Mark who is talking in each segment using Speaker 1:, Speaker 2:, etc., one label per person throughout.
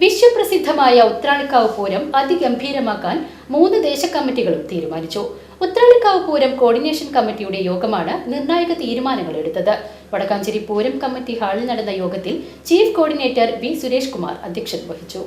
Speaker 1: വിശ്വപ്രസിദ്ധമായ ഉത്രാളിക്കാവ് പൂരം അതിഗംഭീരമാക്കാൻ മൂന്ന് ദേശ കമ്മിറ്റികളും തീരുമാനിച്ചു. ഉത്രാളിക്കാവ് പൂരം കോർഡിനേഷൻ കമ്മിറ്റിയുടെ യോഗമാണ് നിർണായക തീരുമാനങ്ങൾ എടുത്തത്. വടക്കാഞ്ചേരി പൂരം കമ്മിറ്റി ഹാളിൽ നടന്ന യോഗത്തിൽ chief coordinator B Suresh Kumar അധ്യക്ഷത വഹിച്ചു.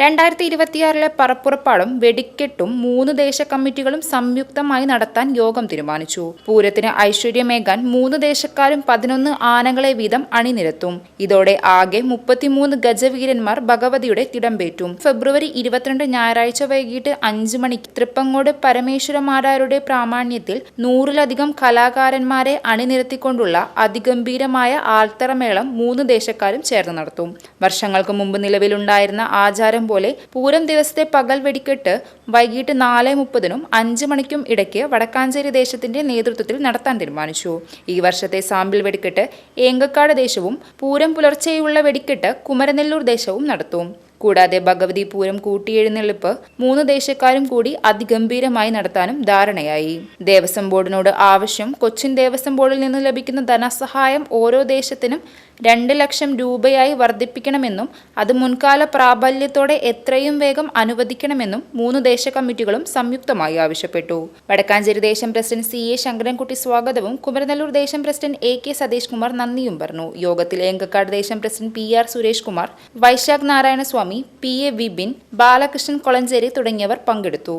Speaker 2: രണ്ടായിരത്തി ഇരുപത്തിയാറിലെ പറപ്പുറപ്പാടും വെടിക്കെട്ടും മൂന്ന് ദേശ കമ്മിറ്റികളും സംയുക്തമായി നടത്താൻ യോഗം തീരുമാനിച്ചു. പൂരത്തിന് ഐശ്വര്യമേകാൻ മൂന്ന് ദേശക്കാരും പതിനൊന്ന് ആനകളെ വീതം അണിനിരത്തും. ഇതോടെ ആകെ മുപ്പത്തിമൂന്ന് ഗജവീരന്മാർ ഭഗവതിയുടെ തിടമ്പേറ്റും. ഫെബ്രുവരി ഇരുപത്തിരണ്ട് ഞായറാഴ്ച വൈകിട്ട് അഞ്ചു മണിക്ക് തൃപ്പങ്ങോട് പരമേശ്വരമാരാരുടെ പ്രാമാണ്യത്തിൽ നൂറിലധികം കലാകാരന്മാരെ അണിനിരത്തിക്കൊണ്ടുള്ള അതിഗംഭീരമായ ആൽത്തറമേളം മൂന്ന് ദേശക്കാരും ചേർന്ന് നടത്തും. വർഷങ്ങൾക്ക് മുമ്പ് നിലവിലുണ്ടായിരുന്ന ആചാരം പോലെ പൂരം ദിവസത്തെ പകൽ വെടിക്കെട്ട് വൈകിട്ട് നാല് മുപ്പതിനും അഞ്ച് മണിക്കും ഇടയ്ക്ക് വടക്കാഞ്ചേരി ദേശത്തിന്റെ നേതൃത്വത്തിൽ നടത്താൻ തീരുമാനിച്ചു. ഈ വർഷത്തെ സാമ്പിൾ വെടിക്കെട്ട് ഏങ്കക്കാട് ദേശവും പൂരം പുലർച്ചെയുള്ള വെടിക്കെട്ട് കുമരനെല്ലൂർ ദേശവും നടത്തും. കൂടാതെ ഭഗവതി പൂരം കൂട്ടിയെഴുന്നള്ളിപ്പ് മൂന്ന് ദേശക്കാരും കൂടി അതിഗംഭീരമായി നടത്താനും ധാരണയായി. ദേവസ്വം ബോർഡിനോട് ആവശ്യം കൊച്ചിൻ ദേവസ്വം ബോർഡിൽ നിന്ന് ലഭിക്കുന്ന ധനസഹായം ഓരോ ദേശത്തിനും രണ്ട് ലക്ഷം രൂപയായി വർദ്ധിപ്പിക്കണമെന്നും അത് മുൻകാല പ്രാബല്യത്തോടെ എത്രയും വേഗം അനുവദിക്കണമെന്നും മൂന്ന് ദേശ കമ്മിറ്റികളും സംയുക്തമായി ആവശ്യപ്പെട്ടു. വടക്കാഞ്ചേരി ദേശം പ്രസിഡന്റ് സി എ ശങ്കരൻകുട്ടി സ്വാഗതവും കുമരനെല്ലൂർ ദേശം president A K Satheesh Kumar നന്ദിയും പറഞ്ഞു. യോഗത്തിൽ ഏങ്കക്കാട് ദേശം president P R Suresh Kumar Vaisakh Narayanaswamy P A Vipin Balakrishnan Kolancheri തുടങ്ങിയവർ പങ്കെടുത്തു.